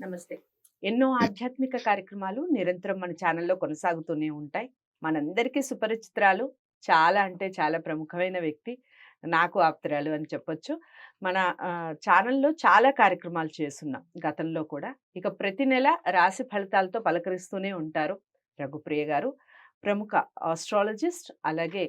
నమస్తే. ఎన్నో ఆధ్యాత్మిక కార్యక్రమాలు నిరంతరం మన ఛానల్లో కొనసాగుతూనే ఉంటాయి. మనందరికీ సుపరిచిత్రాలు చాలా అంటే చాలా ప్రముఖమైన వ్యక్తి నాకు ఆప్తురాలు అని చెప్పొచ్చు. మన ఛానల్లో చాలా కార్యక్రమాలు చేస్తున్నాం గతంలో కూడా. ఇక ప్రతి నెల రాశి ఫలితాలతో పలకరిస్తూనే ఉంటారు రఘుప్రియ గారు. ప్రముఖ ఆస్ట్రాలజిస్ట్ అలాగే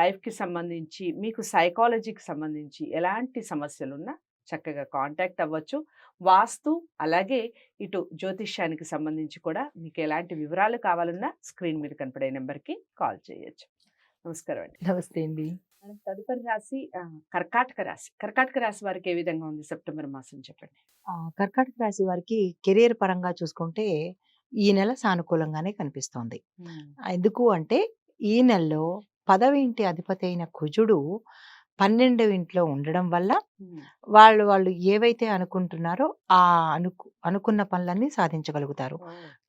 లైఫ్కి సంబంధించి మీకు సైకాలజీకి సంబంధించి ఎలాంటి సమస్యలున్నా చక్కగా కాంటాక్ట్ అవ్వచ్చు. వాస్తు అలాగే ఇటు జ్యోతిష్యానికి సంబంధించి కూడా మీకు ఎలాంటి వివరాలు కావాలన్నా స్క్రీన్ మీద కనపడే నెంబర్కి కాల్ చేయొచ్చు. నమస్కారం అండి. నమస్తే అండి. తదుపరి రాశి కర్కాటక రాశి. కర్కాటక రాశి వారికి ఏ విధంగా ఉంది సెప్టెంబర్ మాసం చెప్పండి? కర్కాటక రాశి వారికి కెరీర్ పరంగా చూసుకుంటే ఈ నెల సానుకూలంగానే కనిపిస్తోంది. ఎందుకు అంటే ఈ నెలలో పదవి ఇంటి అధిపతి అయిన కుజుడు పన్నెండవ ఇంట్లో ఉండడం వల్ల వాళ్ళు వాళ్ళు ఏవైతే అనుకుంటున్నారో ఆ అనుకు అనుకున్న పనులన్నీ సాధించగలుగుతారు.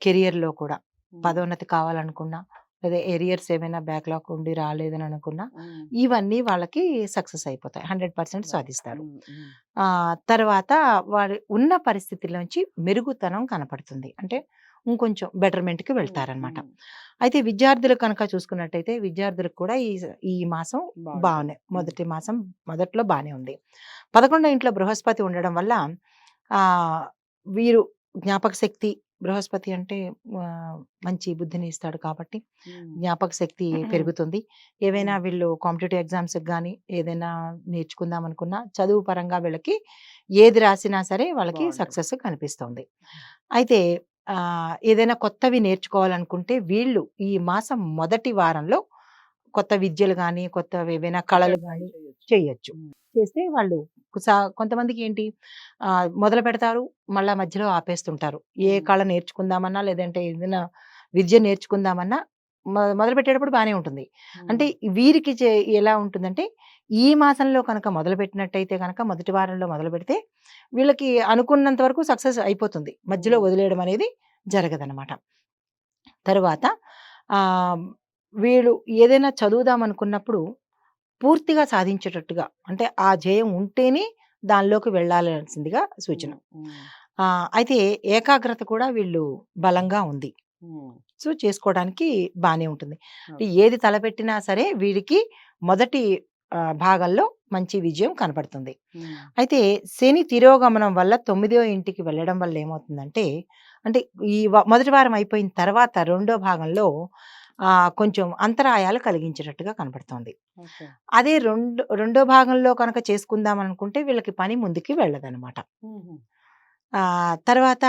కెరియర్లో కూడా. పదోన్నతి కావాలనుకున్నా లేదా ఎరియర్స్ ఏమైనా బ్యాక్లాగ్ ఉండి రాలేదని అనుకున్నా ఇవన్నీ వాళ్ళకి సక్సెస్ అయిపోతాయి. హండ్రెడ్ పర్సెంట్ సాధిస్తారు. ఆ తర్వాత వారి ఉన్న పరిస్థితిలోంచి మెరుగుతనం కనపడుతుంది. అంటే ఇంకొంచెం బెటర్మెంట్కి వెళ్తారనమాట. అయితే విద్యార్థులు కనుక చూసుకున్నట్టయితే విద్యార్థులకు కూడా ఈ ఈ మాసం బాగానే మొదటి మాసం మొదట్లో బాగానే ఉంది. పదకొండో ఇంట్లో బృహస్పతి ఉండడం వల్ల ఆ వీరు జ్ఞాపక శక్తి బృహస్పతి అంటే మంచి బుద్ధిని ఇస్తాడు కాబట్టి జ్ఞాపక శక్తి పెరుగుతుంది. ఏవైనా వీళ్ళు కాంపిటేటివ్ ఎగ్జామ్స్ కానీ ఏదైనా నేర్చుకుందాం అనుకున్నా చదువు పరంగా వీళ్ళకి ఏది రాసినా సరే వాళ్ళకి. సక్సెస్ కనిపిస్తుంది. అయితే ఆ, ఏదైనా కొత్తవి నేర్చుకోవాలనుకుంటే వీళ్ళు ఈ మాసం మొదటి వారంలో కొత్త విద్యలు కానీ కొత్త ఏవైనా కళలు కానీ చేయొచ్చు. ఉమ్. చేస్తే వాళ్ళు సా- కొంతమందికి ఏంటి? ఆ, మొదలు పెడతారు మళ్ళా మధ్యలో ఆపేస్తుంటారు. ఏ ఉమ్. కళ నేర్చుకుందామన్నా లేదంటే ఏదైనా విద్య నేర్చుకుందామన్నా మొదలు పెట్టేటప్పుడు బాగానే ఉంటుంది. అంటే వీరికి చే- ఎలా ఉంటుందంటే ఈ మాసంలో కనుక మొదలు పెట్టినట్టయితే కనుక మొదటి వారంలో మొదలు పెడితే వీళ్ళకి అనుకున్నంత వరకు సక్సెస్ అయిపోతుంది. మధ్యలో. వదిలేయడం అనేది జరగదనమాట. తర్వాత ఆ, వీళ్ళు ఏదైనా చదువుదాం అనుకున్నప్పుడు పూర్తిగా సాధించేటట్టుగా అంటే ఆ జయం ఉంటేనే దానిలోకి వెళ్ళాల్సిందిగా సూచన. అయితే ఏకాగ్రత కూడా వీళ్ళు బలంగా ఉంది. సో చేసుకోవడానికి బాగానే ఉంటుంది. అంటే ఏది తలపెట్టినా సరే వీడికి మొదటి ఆ, భాగంలో మంచి విజయం కనపడుతుంది. అయితే శని తిరోగమనం వల్ల తొమ్మిదో ఇంటికి వెళ్ళడం వల్ల ఏమవుతుందంటే అంటే ఈ వ- మొదటి వారం అయిపోయిన తర్వాత రెండో భాగంలో ఆ, కొంచెం అంతరాయాలు కలిగించేటట్టుగా కనపడుతోంది. అదే రెండు రెండో భాగంలో కనుక చేసుకుందాం అనుకుంటే వీళ్ళకి పని ముందుకి వెళ్ళదన్నమాట. తర్వాత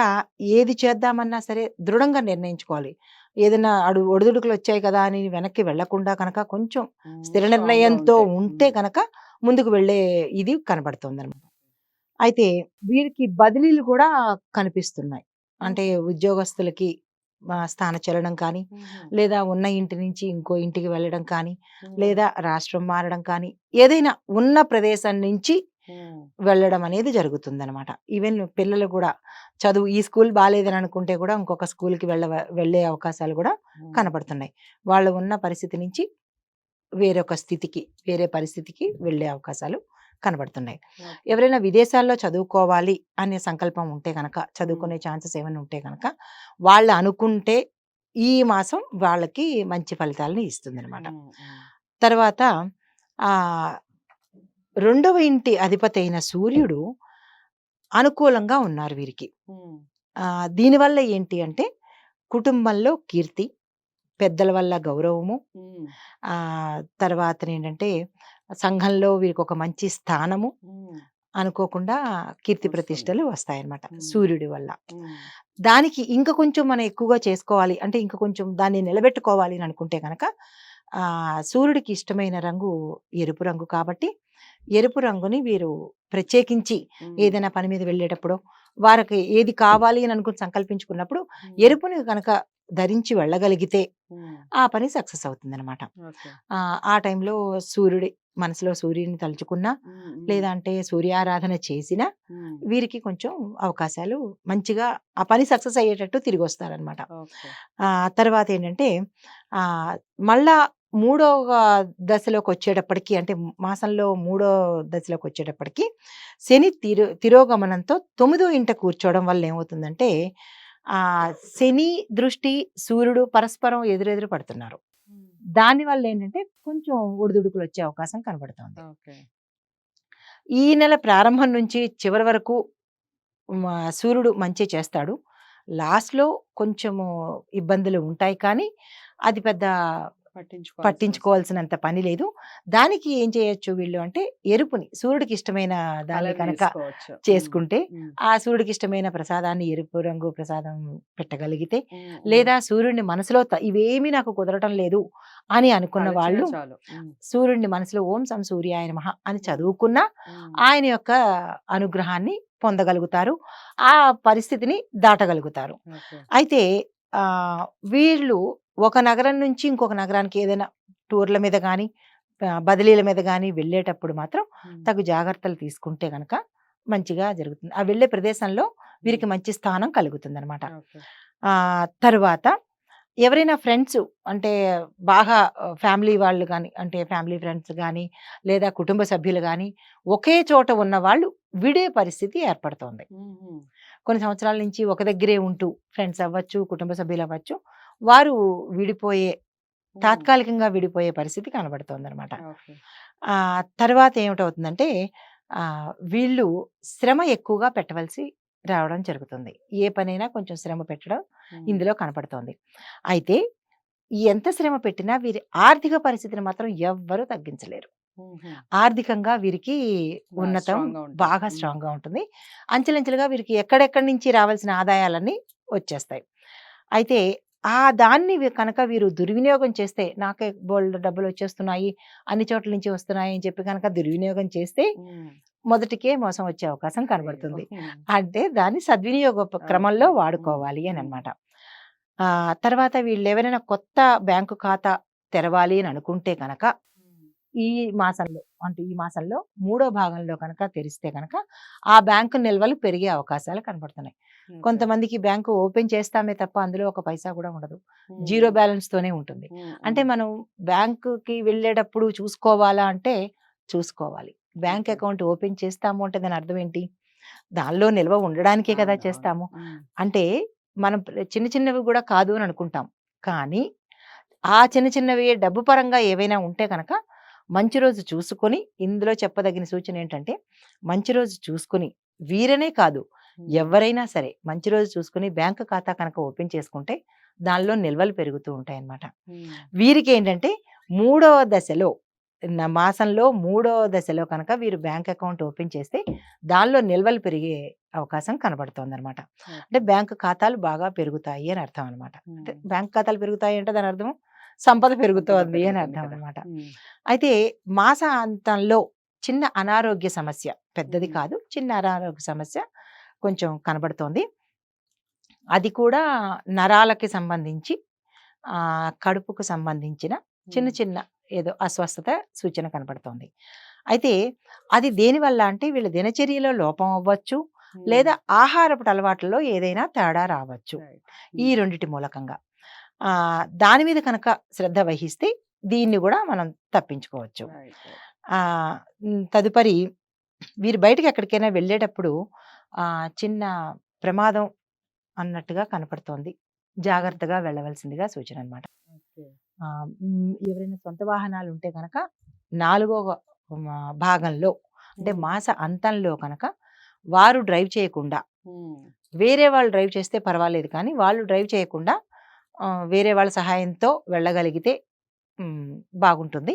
ఏది చేద్దామన్నా సరే దృఢంగా నిర్ణయించుకోవాలి. ఏదైనా అడు ఒడిదుడుకులు వచ్చాయి కదా అని వెనక్కి వెళ్ళకుండా కనుక కొంచెం స్థిర నిర్ణయంతో ఉంటే. కనుక ముందుకు వెళ్ళే ఇది కనబడుతుంది అనమాట అయితే వీరికి బదిలీలు కూడా కనిపిస్తున్నాయి. అంటే ఉద్యోగస్తులకి ఆ, స్థానచలనం కానీ లేదా ఉన్న ఇంటి నుంచి ఇంకో ఇంటికి వెళ్ళడం కానీ లేదా రాష్ట్రం మారడం కానీ ఏదైనా ఉన్న ప్రదేశం నుంచి వెళ్ళడం అనేది జరుగుతుంది అనమాట ఈవెన్ పిల్లలు కూడా చదువు ఈ స్కూల్ బాగాలేదని అనుకుంటే కూడా ఇంకొక స్కూల్కి వెళ్ళ వెళ్ళే అవకాశాలు కూడా కనపడుతున్నాయి. వాళ్ళు ఉన్న పరిస్థితి నుంచి వేరొక స్థితికి వేరే పరిస్థితికి వెళ్ళే అవకాశాలు కనబడుతున్నాయి. ఎవరైనా విదేశాల్లో చదువుకోవాలి అనే సంకల్పం ఉంటే కనుక చదువుకునే ఛాన్సెస్ ఏమైనా ఉంటే కనుక వాళ్ళు అనుకుంటే ఈ మాసం వాళ్ళకి మంచి ఫలితాలను ఇస్తుంది అనమాట తర్వాత ఆ రెండవ ఇంటి అధిపతి అయిన సూర్యుడు అనుకూలంగా ఉన్నారు వీరికి. ఆ, దీనివల్ల ఏంటి అంటే కుటుంబంలో కీర్తి పెద్దల వల్ల గౌరవము ఆ తర్వాత ఏంటంటే సంఘంలో వీరికి ఒక మంచి స్థానము అనుకోకుండా కీర్తి. ప్రతిష్టలు వస్తాయన్నమాట. సూర్యుడి వల్ల. దానికి ఇంకా కొంచెం మనం ఎక్కువగా చేసుకోవాలి అంటే ఇంకా కొంచెం దాన్ని నిలబెట్టుకోవాలి అని అనుకుంటే కనుక ఆ సూర్యుడికి ఇష్టమైన రంగు ఎరుపు రంగు కాబట్టి ఎరుపు రంగుని వీరు ప్రత్యేకించి ఏదైనా పని మీద వెళ్ళేటప్పుడు వారికి ఏది కావాలి అని అనుకుని సంకల్పించుకున్నప్పుడు ఎరుపుని కనుక ధరించి వెళ్ళగలిగితే ఆ పని సక్సెస్ అవుతుంది అనమాట ఆ టైంలో సూర్యుడి మనసులో సూర్యుడిని తలుచుకున్నా లేదా అంటే సూర్యారాధన చేసినా వీరికి కొంచెం అవకాశాలు మంచిగా ఆ పని సక్సెస్ అయ్యేటట్టు తిరిగి వస్తారనమాట ఆ తర్వాత ఏంటంటే ఆ మళ్ళా మూడవ దశలోకి వచ్చేటప్పటికి అంటే మాసంలో మూడో దశలోకి వచ్చేటప్పటికి శని తిరో తిరోగమనంతో తొమ్మిదో ఇంట కూర్చోవడం వల్ల ఏమవుతుందంటే ఆ శని దృష్టి సూర్యుడు పరస్పరం ఎదురెదురు పడుతున్నారు. దాని వల్ల ఏంటంటే కొంచెం ఒడిదుడుకులు వచ్చే అవకాశం కనబడుతుంది. ఈ నెల ప్రారంభం నుంచి చివరి వరకు సూర్యుడు మంచి చేస్తాడు. లాస్ట్లో కొంచెము ఇబ్బందులు ఉంటాయి కానీ అది పెద్ద పట్టించుకోవాల్సినంత పని లేదు. దానికి ఏం చేయొచ్చు వీళ్ళు అంటే ఎరుపుని సూర్యుడికి ఇష్టమైన దాన్ని కనుక చేసుకుంటే ఆ సూర్యుడికి ఇష్టమైన ప్రసాదాన్ని ఎరుపు రంగు ప్రసాదం పెట్టగలిగితే లేదా సూర్యుడిని మనసులో ఇవేమీ నాకు కుదరటం లేదు అని అనుకున్న వాళ్ళు సూర్యుడిని మనసులో ఓం సం సూర్యాయ నమః అని చదువుకున్నా ఆయన యొక్క అనుగ్రహాన్ని పొందగలుగుతారు. ఆ పరిస్థితిని దాటగలుగుతారు. అయితే ఆ వీళ్ళు ఒక నగరం నుంచి ఇంకొక నగరానికి ఏదైనా టూర్ల మీద కానీ బదిలీల మీద కానీ వెళ్ళేటప్పుడు మాత్రం తగు జాగ్రత్తలు తీసుకుంటే గనక మంచిగా జరుగుతుంది. ఆ వెళ్ళే ప్రదేశంలో వీరికి మంచి స్థానం కలుగుతుంది అనమాట తరువాత ఎవరైనా ఫ్రెండ్స్ అంటే బాగా ఫ్యామిలీ వాళ్ళు కానీ అంటే ఫ్యామిలీ ఫ్రెండ్స్ కానీ లేదా కుటుంబ సభ్యులు కానీ ఒకే చోట ఉన్న వాళ్ళు విడే పరిస్థితి ఏర్పడుతోంది. కొన్ని సంవత్సరాల నుంచి ఒక దగ్గరే ఉంటూ ఫ్రెండ్స్ అవ్వచ్చు కుటుంబ సభ్యులు అవ్వచ్చు. వారు విడిపోయే తాత్కాలికంగా విడిపోయే పరిస్థితి కనబడుతోంది అనమాట ఓకే. ఆ తర్వాత ఏమిటవుతుందంటే ఆ వీళ్ళు శ్రమ ఎక్కువగా పెట్టవలసి రావడం జరుగుతుంది. ఏ పనైనా కొంచెం శ్రమ పెట్టడం ఉమ్, ఇందులో కనపడుతోంది. అయితే ఎంత శ్రమ పెట్టినా వీరి ఆర్థిక పరిస్థితిని మాత్రం ఎవ్వరూ తగ్గించలేరు. ఆర్థికంగా వీరికి బాగా ఉన్నతం strong గా ఉంటుంది. బాగా ఉమ్. స్ట్రాంగ్గా ఉంటుంది. అంచెలంచెలుగా వీరికి ఎక్కడెక్కడి నుంచి రావాల్సిన ఆదాయాలన్నీ వచ్చేస్తాయి. అయితే ఆ దాన్ని కనుక వీరు దుర్వినియోగం చేస్తే నాకే బోల్డ్ డబ్బులు వచ్చేస్తున్నాయి అన్ని చోట్ల నుంచి వస్తున్నాయి అని చెప్పి కనుక దుర్వినియోగం చేస్తే మొదటికే మోసం వచ్చే అవకాశం కనబడుతుంది అంటే దాన్ని సద్వినియోగ క్రమంలో. వాడుకోవాలి అని. అనమాట తర్వాత వీళ్ళు ఎవరైనా కొత్త బ్యాంకు ఖాతా తెరవాలి అని అనుకుంటే కనుక ఈ మాసంలో అంటే ఈ మాసంలో మూడో భాగంలో కనుక తెరిస్తే కనుక ఆ బ్యాంకు నిల్వలు పెరిగే అవకాశాలు కనబడుతున్నాయి. కొంతమందికి బ్యాంకు ఓపెన్ చేస్తామే తప్ప అందులో ఒక పైసా కూడా ఉండదు. జీరో బ్యాలెన్స్ తోనే ఉంటుంది. అంటే మనం బ్యాంకుకి వెళ్ళేటప్పుడు చూసుకోవాలా అంటే చూసుకోవాలి. బ్యాంక్. అకౌంట్ ఓపెన్ చేస్తాము అంటే దాని అర్థం ఏంటి? దానిలో నిల్వ ఉండడానికే కదా. చేస్తాము. అంటే మనం చిన్న చిన్నవి కూడా కాదు అని అనుకుంటాం. కానీ ఆ చిన్న చిన్నవి డబ్బు పరంగా ఏవైనా ఉంటే కనుక మంచి రోజు చూసుకొని ఇందులో చెప్పదగిన సూచన ఏంటంటే మంచి రోజు చూసుకొని వీరనే కాదు ఎవరైనా సరే మంచి రోజు చూసుకొని బ్యాంకు ఖాతా కనుక ఓపెన్ చేసుకుంటే దానిలో నిల్వలు పెరుగుతూ ఉంటాయి అన్నమాట వీరికి ఏంటంటే మూడవ దశలో మాసంలో మూడవ దశలో కనుక వీరు బ్యాంక్ అకౌంట్ ఓపెన్ చేస్తే దానిలో నిల్వలు పెరిగే అవకాశం కనబడుతోంది అనమాట అంటే బ్యాంక్ ఖాతాలు బాగా పెరుగుతాయి అని అర్థం అనమాట అంటే బ్యాంక్ ఖాతాలు పెరుగుతాయి అంటే దాని అర్థం సంపద పెరుగుతోంది అని అర్థం. అనమాట అయితే మాసాంతంలో చిన్న అనారోగ్య సమస్య పెద్దది. కాదు. చిన్న అనారోగ్య సమస్య కొంచెం కనబడుతోంది. అది కూడా నరాలకి సంబంధించి ఆ, కడుపుకు సంబంధించిన చిన్న చిన్న ఏదో అస్వస్థత సూచన కనబడుతోంది. అయితే అది దేనివల్ల అంటే వీళ్ళ దినచర్యలో లోపం అవ్వచ్చు లేదా ఆహారపు అలవాట్లలో ఏదైనా తేడా రావచ్చు. ఈ రెండిటి మూలకంగా. దాని మీద కనుక శ్రద్ధ వహిస్తే దీన్ని కూడా మనం తప్పించుకోవచ్చు. తదుపరి వీరు బయటకు ఎక్కడికైనా వెళ్ళేటప్పుడు చిన్న ప్రమాదం అన్నట్టుగా కనపడుతోంది. జాగ్రత్తగా వెళ్ళవలసిందిగా సూచన అనమాట. ఎవరైనా సొంత వాహనాలు ఉంటే కనుక నాలుగో భాగంలో అంటే మాస అంతంలో కనుక వారు డ్రైవ్ చేయకుండా వేరే వాళ్ళు డ్రైవ్ చేస్తే పర్వాలేదు కానీ వాళ్ళు డ్రైవ్ చేయకుండా వేరే వాళ్ళ సహాయంతో వెళ్ళగలిగితే బాగుంటుంది.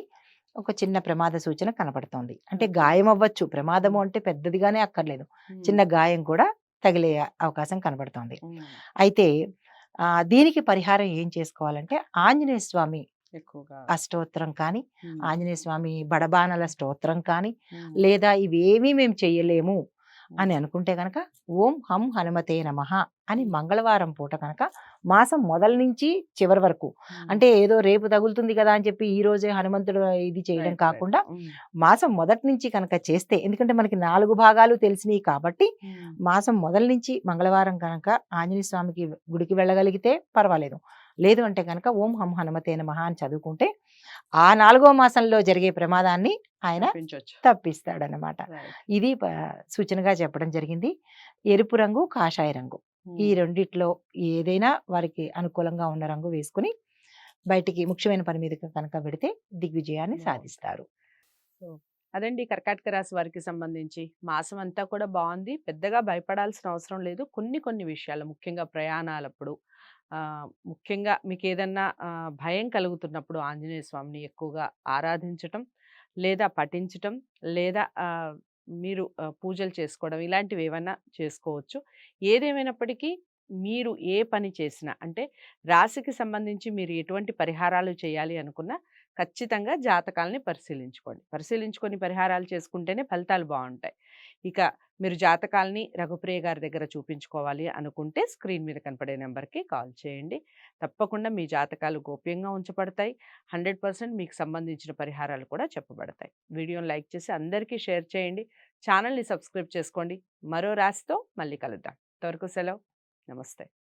ఒక చిన్న ప్రమాద సూచన కనపడుతోంది. అంటే. గాయం అవ్వచ్చు ప్రమాదము అంటే పెద్దదిగానే అక్కర్లేదు. చిన్న గాయం కూడా తగిలే అవకాశం కనబడుతోంది అయితే దీనికి పరిహారం ఏం చేసుకోవాలంటే ఆంజనేయ స్వామి ఎక్కువగా. అష్టోత్తరం కానీ ఆంజనేయ స్వామి బడబానల స్తోత్రం కానీ లేదా ఇవేమీ మేము చెయ్యలేము ఉమ్, అని అనుకుంటే కనుక ఓం హం హనుమతే నమః అని. మంగళవారం పూట కనుక మాసం మొదలు నుంచి చివరి వరకు. అంటే ఏదో రేపు తగులుతుంది కదా అని చెప్పి ఈ రోజే హనుమంతుడు ఇది చేయడం. కాకుండా. మాసం మొదటి నుంచి కనుక చేస్తే ఎందుకంటే మనకి 4 భాగాలు తెలిసినయి కాబట్టి. మాసం మొదలు నుంచి మంగళవారం కనుక ఆంజనేయ స్వామికి గుడికి వెళ్ళగలిగితే పర్వాలేదు. లేదు అంటే గనక ఓం హం హనుమతే నమః అని చదువుకుంటే ఆ నాలుగో మాసంలో జరిగే ప్రమాదాన్ని ఆయన. తప్పిస్తాడనమాట. ఇది సూచనగా చెప్పడం జరిగింది. ఎరుపు రంగు, కాషాయ రంగు ఈ. రెండిట్లో ఏదైనా వారికి అనుకూలంగా ఉన్న రంగు వేసుకొని బయటికి ముఖ్యమైన పని మీదకి కనుక వెడితే దిగ్విజయాన్ని. సాధిస్తారు. అదండి కర్కాటక రాశి వారికి సంబంధించి. మాసం అంతా కూడా బావుంది. పెద్దగా భయపడాల్సిన అవసరం లేదు. కొన్ని కొన్ని విషయాలు ముఖ్యంగా ప్రయాణాలప్పుడు ముఖ్యంగా మీకేదన్నా ఆహ్, భయం కలుగుతున్నప్పుడు ఆంజనేయ స్వామిని ఎక్కువగా ఆరాధించటం, లేదా పఠించటం, లేదా మీరు పూజలు చేసుకోవడం ఇలాంటివి ఏమైనా చేసుకోవచ్చు. ఏదేమైనప్పటికీ మీరు ఏ పని చేసినా అంటే రాశికి సంబంధించి మీరు ఎటువంటి పరిహారాలు చేయాలి అనుకున్నా ఖచ్చితంగా జాతకాలని పరిశీలించుకోండి. పరిశీలించుకొని పరిహారాలు చేసుకుంటేనే ఫలితాలు బాగుంటాయి ఇక మీరు జాతకాల్ని రఘుప్రియ గారి దగ్గర చూపించుకోవాలి అనుకుంటే స్క్రీన్ మీద కనపడే నెంబర్కి కాల్ చేయండి. తప్పకుండా మీ జాతకాలు గోప్యంగా ఉంచబడతాయి. 100% మీకు సంబంధించిన పరిహారాలు కూడా చెప్పబడతాయి. వీడియోని లైక్ చేసి అందరికీ షేర్ చేయండి. ఛానల్‌ని సబ్స్క్రైబ్ చేసుకోండి. మరో రాశితో మళ్ళీ కలుద్దాం. త్వరకు సెలవు. నమస్తే.